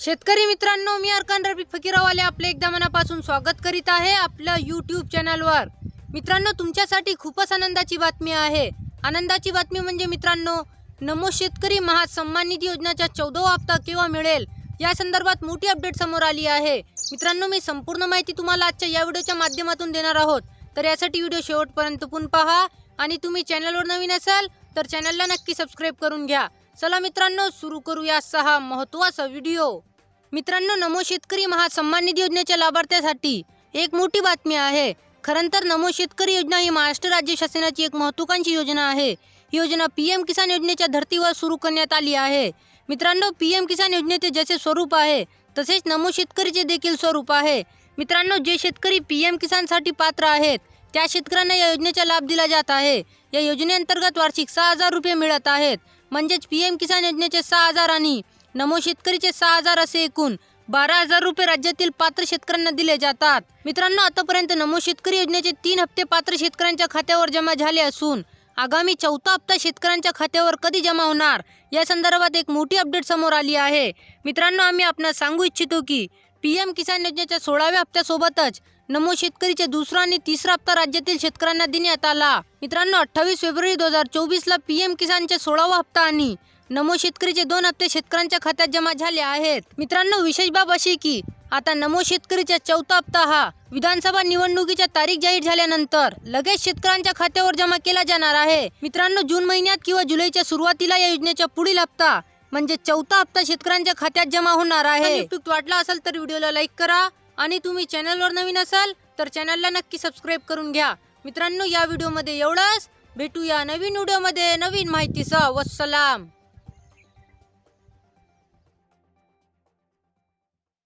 शेतकरी मित्रांनो मी अर्कान रफिक फकीरावाले आपले एकदा मनापासून स्वागत करीत आहे आपल्या यूट्यूब चॅनलवर मित्रांनो तुमच्यासाठी खूपच आनंदाची बातमी आहे. आनंदाची बातमी म्हणजे मित्रांनो नमो शेतकरी महासन्मान निधी योजनेचा चौदावा हप्ता केव्हा मिळेल? या संदर्भात मोठी अपडेट समोर आली आहे. मित्रांनो मी संपूर्ण माहिती तुम्हाला आजच्या या व्हिडिओच्या माध्यमातून देणार आहोत. तर यासाठी व्हिडिओ शेवटपर्यंत पण पहा. आणि तुम्ही चॅनलवर नवीन असाल तर चॅनलला नक्की सबस्क्राईब करून घ्या. चला मित्रांनो सुरू करूया सहा महत्त्वाचा व्हिडिओ मित्रांनो नमो शेतकरी महासन्मान निधी योजनेच्या लाभार्थ्यासाठी एक मोठी बातमी आहे. खरं तर नमो शेतकरी योजना ही महाराष्ट्र राज्य शासनाची एक महत्त्वाकांक्षी योजना आहे. ही योजना पी एम किसान योजनेच्या धर्तीवर सुरू करण्यात आली आहे. मित्रांनो पी एम किसान योजनेचे जसे स्वरूप आहे तसेच नमो शेतकरीचे देखील स्वरूप आहे. मित्रांनो जे शेतकरी पी एम किसानसाठी पात्र आहेत त्या शेतकऱ्यांना या योजनेचा लाभ दिला जात आहे. या योजनेअंतर्गत वार्षिक सहा हजार रुपये मिळत आहेत. म्हणजेच पी एम किसान योजनेचे सहा हजार आणि नमो शेतकरीचे सहा हजार असे एकूण बारा हजार रुपये राज्यातील पात्र शेतकऱ्यांना दिले जातात. मित्रांनो आतापर्यंत नमो शेतकरी योजनेचे तीन हप्ते पात्र शेतकऱ्यांच्या खात्यावर जमा झाले असून आगामी चौथा हप्ता शेतकऱ्यांच्या खात्यावर कधी जमा होणार? या संदर्भात एक मोठी अपडेट समोर आली आहे. मित्रांनो आम्ही आपणास सांगू इच्छितो की पी एम किसान योजनेच्या सोळाव्या हप्त्यासोबतच नमो शेतकरीचे दुसरा आणि तिसरा हप्ता राज्यातील शेतकऱ्यांना देण्यात आला. मित्रांनो अठ्ठावीस फेब्रुवारी दोन हजार चोवीसला पी एम किसानचे सोळावा हप्ता आणि नमो शेतकरीचे दोन हप्ते शेतकऱ्यांच्या खात्यात जमा झाले आहेत. मित्रांनो विशेष बाब अशी की आता नमो शेतकरीचा चौथा हप्ता हा विधानसभा निवडणुकीच्या तारीख जाहीर झाल्यानंतर लगेच शेतकऱ्यांच्या खात्यावर जमा केला जाणार आहे. मित्रांनो जून महिन्यात किंवा जुलैच्या सुरुवातीला या योजनेच्या पुढील हप्ता म्हणजे चौथा हप्ता शेतकऱ्यांच्या खात्यात जमा होणार आहे. उपयुक्त वाटला असेल तर व्हिडिओला लाईक करा आणि तुम्ही चॅनलवर नवीन असाल तर चॅनलला नक्की सबस्क्राईब करून घ्या. मित्रांनो या व्हिडिओमध्ये एवढंच. भेटूया नवीन व्हिडिओमध्ये नवीन माहितीसह. वस्सलाम.